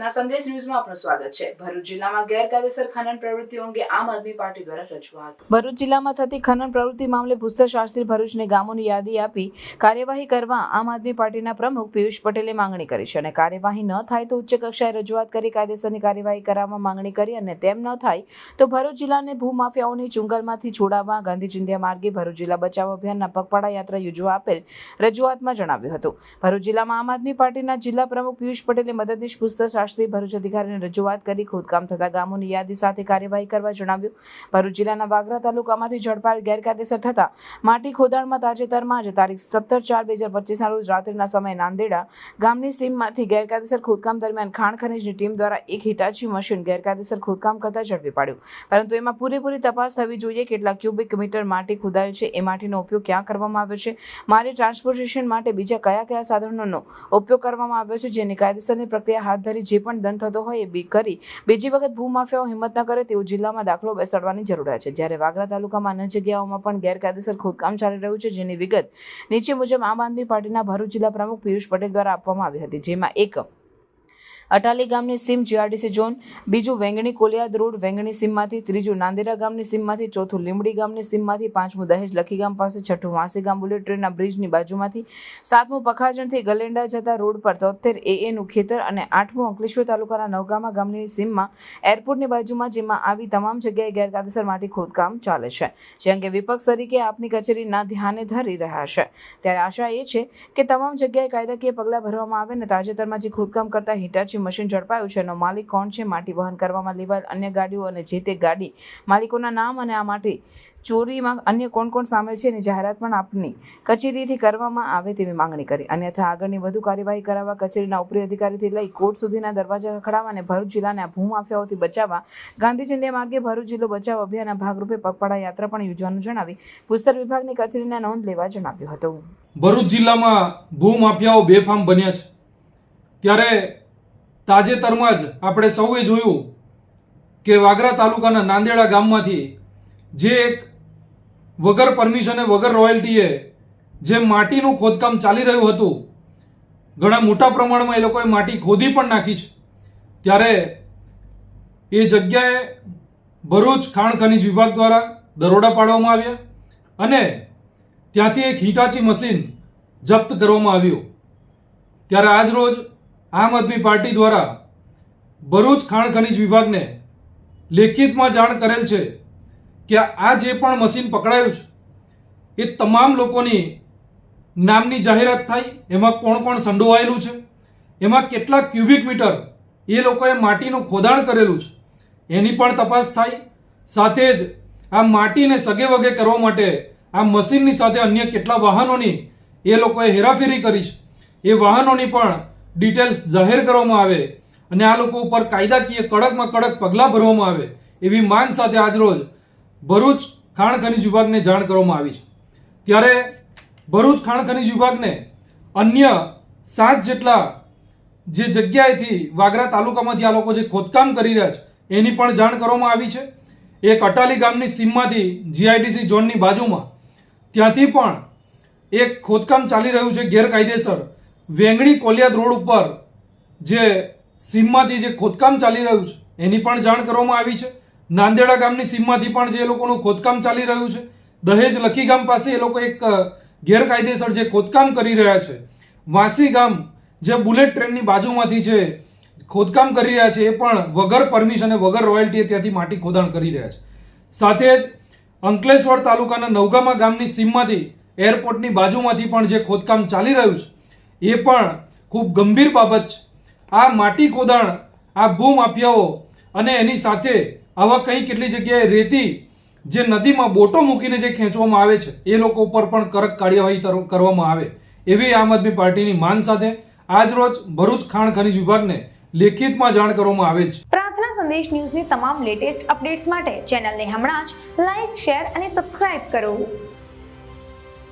પ્રાર્થના સંદેશ ન્યૂઝમાં આપનું સ્વાગત છે. ભરૂચ જિલ્લામાં ગેરકાયદેસર ખનન પ્રવૃત્તિઓ અંગે આમ આદમી પાર્ટી દ્વારા રજૂઆત. ભરૂચ જિલ્લામાં થતી ખનન પ્રવૃત્તિ મામલે ભૂસ્તર શાસ્ત્રી ભરૂચને ગામોની યાદી આપી કાર્યવાહી કરવા આમ આદમી પાર્ટીના પ્રમુખ પિયુષ પટેલે માંગણી કરી છે અને કાર્યવાહી ન થાય તો ઉચ્ચ કક્ષાએ રજૂઆત કરી કાયદેસરની કાર્યવાહી કરાવવા માંગણી કરી અને તેમ ન થાય તો ભરૂચ જિલ્લાને ભૂમાફિયાઓની ચુંગલમાંથી છોડાવવા ગાંધી ચિંધ્યા માર્ગે ભરૂચ જિલ્લા બચાવ અભિયાનના પગપાળા યાત્રા યોજવા આપેલ રજૂઆતમાં જણાવ્યું હતું. ભરૂચ જિલ્લામાં આમ આદમી પાર્ટીના જિલ્લા પ્રમુખ પિયુષ પટેલે મદદનીશ પૂછતા શાસ્ત્રી ભરૂચ અધિકારીને રજૂઆત કરી ખોદકામ થતા ગામોની યાદી સાથે કાર્યવાહી કરવા જણાવ્યું. ભરૂચ જિલ્લાના વાગરા તાલુકામાંથી ઝડપાયેલ ગેરકાયદેસર થતા માટી ખોદાણમાં તાજેતરમાં જ તારીખ સત્તર ચાર બે હજાર પચીસના રોજ રાત્રિના સમયે નાંદેડા ગામની સીમમાંથી ગેરકાયદેસર ખોદકામ દરમિયાન ખાણ ખનીજની ટીમ દ્વારા એક હિટાચી મશીન ગેરકાયદેસર ખોદકામ કરતા ઝડપી પાડ્યું. પરંતુ એમાં પૂરેપૂરી તપાસ થવી જોઈએ કેટલા ક્યુબિક મીટર માટી ખોદાયેલ છે, એ માટીનો ઉપયોગ ક્યાં કરવામાં આવ્યો છે, મારી ટ્રાન્સપોર્ટેશન માટે બીજા કયા કયા સાધનોનો ઉપયોગ કરવામાં આવ્યો છે, જેની કાયદેસરની પ્રક્રિયા હાથ ધરી જે પણ દંડ થતો હોય એ બી કરી. બીજી વખત ભૂમાફિયાઓ હિંમત ન કરે તેવું જિલ્લામાં દાખલો બેસાડવાની જરૂરિયાત છે. જ્યારે વાગરા તાલુકામાં અન્ય જગ્યાઓમાં પણ ગેરકાયદેસર ખોદકામ ચાલી રહ્યું છે, જેની વિગત નીચે મુજબ આમ આદમી પાર્ટીના ભરૂચ જિલ્લા પ્રમુખ પિયુષ પટેલ દ્વારા આપવામાં આવી હતી, જેમાં એક અટાલી ગામની સીમ જીઆરડીસી ઝોન, બીજું વેંગણી કોલિયાદ રોડ, વેંગણી સીમમાંથી ત્રીજું નાંદેરા ગામની સીમમાંથી, ચોથું લીંબડી ગામની સીમમાંથી, પાંચમું દહેજ લખી ગામ પાસે, છઠ્ઠું વાંસી ગામ બુલેટ ટ્રેનના બ્રિજની બાજુમાંથી, સાતમું પખાજણથી ગલેન્ડા જતા રોડ પર તોતેર એએનું ખેતર અને આઠમું અંકલેશ્વર તાલુકાના નવગામા ગામની સીમમાં એરપોર્ટની બાજુમાં જેમાં આવી તમામ જગ્યાએ ગેરકાયદેસર માટી ખોદકામ ચાલે છે. જે અંગે વિપક્ષ તરીકે આપની કચેરીના ધ્યાને ધરી રહ્યા છે. ત્યારે આશા એ છે કે તમામ જગ્યાએ કાયદાકીય પગલાં ભરવામાં આવે અને તાજેતરમાં જે ખોદકામ કરતા હિટાચી મશીન ઝડપાયું છે. એનો માલિક કોણ છે? માટી વહન કરવામાં લેવાયેલ અન્ય ગાડીઓ અને જે તે ગાડી માલિકોના નામ અને આ માટી ચોરીમાં અન્ય કોણ કોણ સામેલ છે એની જાહેરાત પણ આપની કચેરીથી કરવામાં આવે તેવી માંગણી કરી. અન્યથા આગળની વધુ કાર્યવાહી કરાવવા કચેરીના ઉપરી અધિકારીથી લઈ કોર્ટ સુધીના દરવાજા ખખડાવવા અને ભરૂચ જિલ્લાને ભૂમાફિયાઓથી બચાવવા ગાંધી માર્ગે ભરૂચ જિલ્લો બચાવ અભિયાનના ભાગરૂપે પગપાળા યાત્રા પણ યોજવાનું જણાવી પુસ્તક વિભાગની કચેરીને નોંધ લેવા જણાવ્યું હતું. ભરૂચ જિલ્લામાં ભૂમાફિયાઓ બેફામ બન્યા છે. ત્યારે તાજેતરમાં જ આપણે સૌએ જોયું કે વાગરા તાલુકાના નાંદેડા ગામમાંથી જે એક વગર પરમિશને વગર રોયલ્ટીએ જે માટીનું ખોદકામ ચાલી રહ્યું હતું, ઘણા મોટા પ્રમાણમાં એ લોકોએ માટી ખોદી પણ નાખી છે. ત્યારે એ જગ્યાએ ભરૂચ ખાણ ખનીજ વિભાગ દ્વારા દરોડા પાડવામાં આવ્યા અને ત્યાંથી એક હિટાચી મશીન જપ્ત કરવામાં આવ્યું. ત્યારે આજ રોજ આમ આદમી પાર્ટી દ્વારા ભરૂચ ખાણ ખનીજ વિભાગને લેખિતમાં જાણ કરેલ છે કે આ જે પણ મશીન પકડાયું છે, એ તમામ લોકોની નામની જાહેરાત થાય, એમાં કોણ કોણ સંડોવાયેલું છે, એમાં કેટલા ક્યુબિક મીટર એ લોકોએ માટીનું ખોદાણ કરેલું છે, એની પણ તપાસ થાય. સાથે જ આ માટીને સગે વગે કરવા માટે આ મશીનની સાથે અન્ય કેટલા વાહનોની એ લોકોએ હેરાફેરી કરી છે, એ વાહનોની પણ ડિટેલ્સ જાહેર કરવામાં આવે અને આ લોકો ઉપર કાયદાકીય કડકમાં કડક પગલાં ભરવામાં આવે એવી માંગ સાથે આજરોજ ભરૂચ ખાણ ખનીજ વિભાગને જાણ કરવામાં આવી છે. ત્યારે ભરૂચ ખાણ ખનીજ વિભાગને અન્ય સાત જેટલા જે જગ્યાએથી વાગરા તાલુકામાંથી આ લોકો જે ખોદકામ કરી રહ્યા છે, એની પણ જાણ કરવામાં આવી છે. એક અટાલી ગામની સીમમાંથી જીઆઈડીસી ઝોનની બાજુમાં ત્યાંથી પણ એક ખોદકામ ચાલી રહ્યું છે ગેરકાયદેસર વેંગણી કોલિયાદ રોડ ઉપર જે સીમમાંથી જે ખોદકામ ચાલી રહ્યું છે, એની પણ જાણ કરવામાં આવી છે. નાંદેડા ગામની સીમમાંથી પણ જે લોકોનું ખોદકામ ચાલી રહ્યું છે. દહેજ લખી ગામ પાસે એ લોકો એક ગેરકાયદેસર જે ખોદકામ કરી રહ્યા છે. વાંસી ગામ જે બુલેટ ટ્રેનની બાજુમાંથી જે ખોદકામ કરી રહ્યા છે, એ પણ વગર પરમિશન વગર રોયલ્ટીએ ત્યાંથી માટી ખોદાણ કરી રહ્યા છે. સાથે જ અંકલેશ્વર તાલુકાના નવગામા ગામની સીમમાંથી એરપોર્ટની બાજુમાંથી પણ જે ખોદકામ ચાલી રહ્યું છે એ પણ ખૂબ ગંભીર બાબત છે. આ માટી ખોદાણ આ ભૂમાફિયાઓ અને એની સાથે આવા કંઈ કેટલી જગ્યાએ રેતી જે નદીમાં બોટો મૂકીને જે ખેંચવામાં આવે છે, એ લોકો ઉપર પણ કડક કાર્યવાહી કરવામાં આવે. એવી આમ આદમી પાર્ટીની માંગ સાથે આજરોજ ભરૂચ ખાણ ખનીજ વિભાગને લેખિતમાં જાણ કરવામાં આવેલ છે. પ્રાર્થના સંદેશ ન્યૂઝની તમામ લેટેસ્ટ અપડેટ્સ માટે ચેનલને હમણાં જ લાઈક, શેર અને સબસ્ક્રાઇબ કરો.